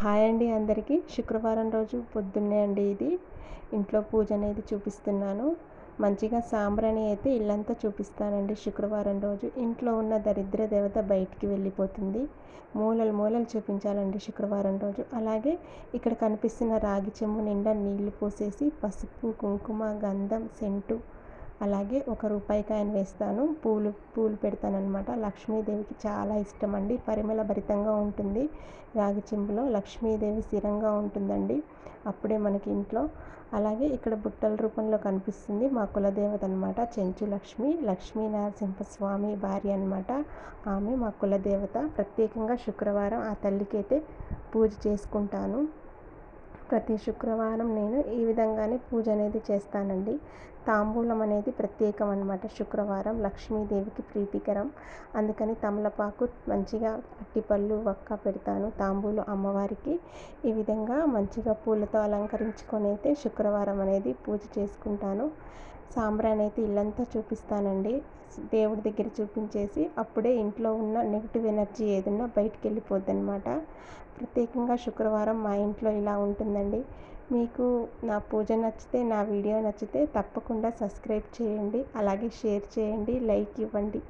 Hi అండి అందరికీ. శుక్రవారం రోజు పొద్దున్నే అండి ఇది. ఇంట్లో పూజ అనేది చూపిస్తున్నాను. మంచిగా సాంబ్రాణి అయితే ఇల్లంతా చూపిస్తానండి శుక్రవారం రోజు. ఇంట్లో ఉన్న దరిద్ర దేవత బయటికి వెళ్ళిపోతుంది. మూలలు మూలలు చూపించాలండి శుక్రవారం రోజు. అలాగే ఇక్కడ కనిపిస్తున్న రాగి చెంబు నిండా నీళ్ళు పోసేసి పసుపు కుంకుమ గంధం సెంటు అలాగే ఒక రూపాయికాయను వేస్తాను. పూలు పూలు పెడతానమాట లక్ష్మీదేవికి చాలా ఇష్టం అండి పరిమళ భరితంగా ఉంటుంది. రాగి చెంబులో లక్ష్మీదేవి స్థిరంగా ఉంటుందండి. అప్పుడే మనకి ఇంట్లో. అలాగే ఇక్కడ బుట్టల రూపంలో కనిపిస్తుంది మా కులదేవత అనమాట చెంచు లక్ష్మి లక్ష్మీ నరసింహస్వామి భార్య అనమాట ఆమె మా కులదేవత. ప్రత్యేకంగా శుక్రవారం ఆ తల్లికైతే పూజ చేసుకుంటాను. ప్రతి శుక్రవారం నేను ఈ విధంగానే పూజ అనేది చేస్తానండి. తాంబూలం అనేది ప్రత్యేకం అనమాట శుక్రవారం లక్ష్మీదేవికి ప్రీతికరం. అందుకని తమలపాకు మంచిగా అట్టిపళ్ళు వక్క పెడతాను తాంబూలు అమ్మవారికి. ఈ విధంగా మంచిగా పూలతో అలంకరించుకొని అయితే శుక్రవారం అనేది పూజ చేసుకుంటాను. సాంబ్రాన్ అయితే ఇల్లంతా చూపిస్తానండి. దేవుడి దగ్గర చూపించేసి అప్పుడే ఇంట్లో ఉన్న నెగిటివ్ ఎనర్జీ ఏదన్నా బయటికి వెళ్ళిపోద్ది అనమాట ప్రత్యేకంగా శుక్రవారం మా ఇంట్లో ఇలా ఉంటుందండి. మీకు నా పూజ నచ్చితే నా వీడియో నచ్చితే తప్పకుండా సబ్స్క్రైబ్ చేయండి. అలాగే షేర్ చేయండి లైక్ ఇవ్వండి.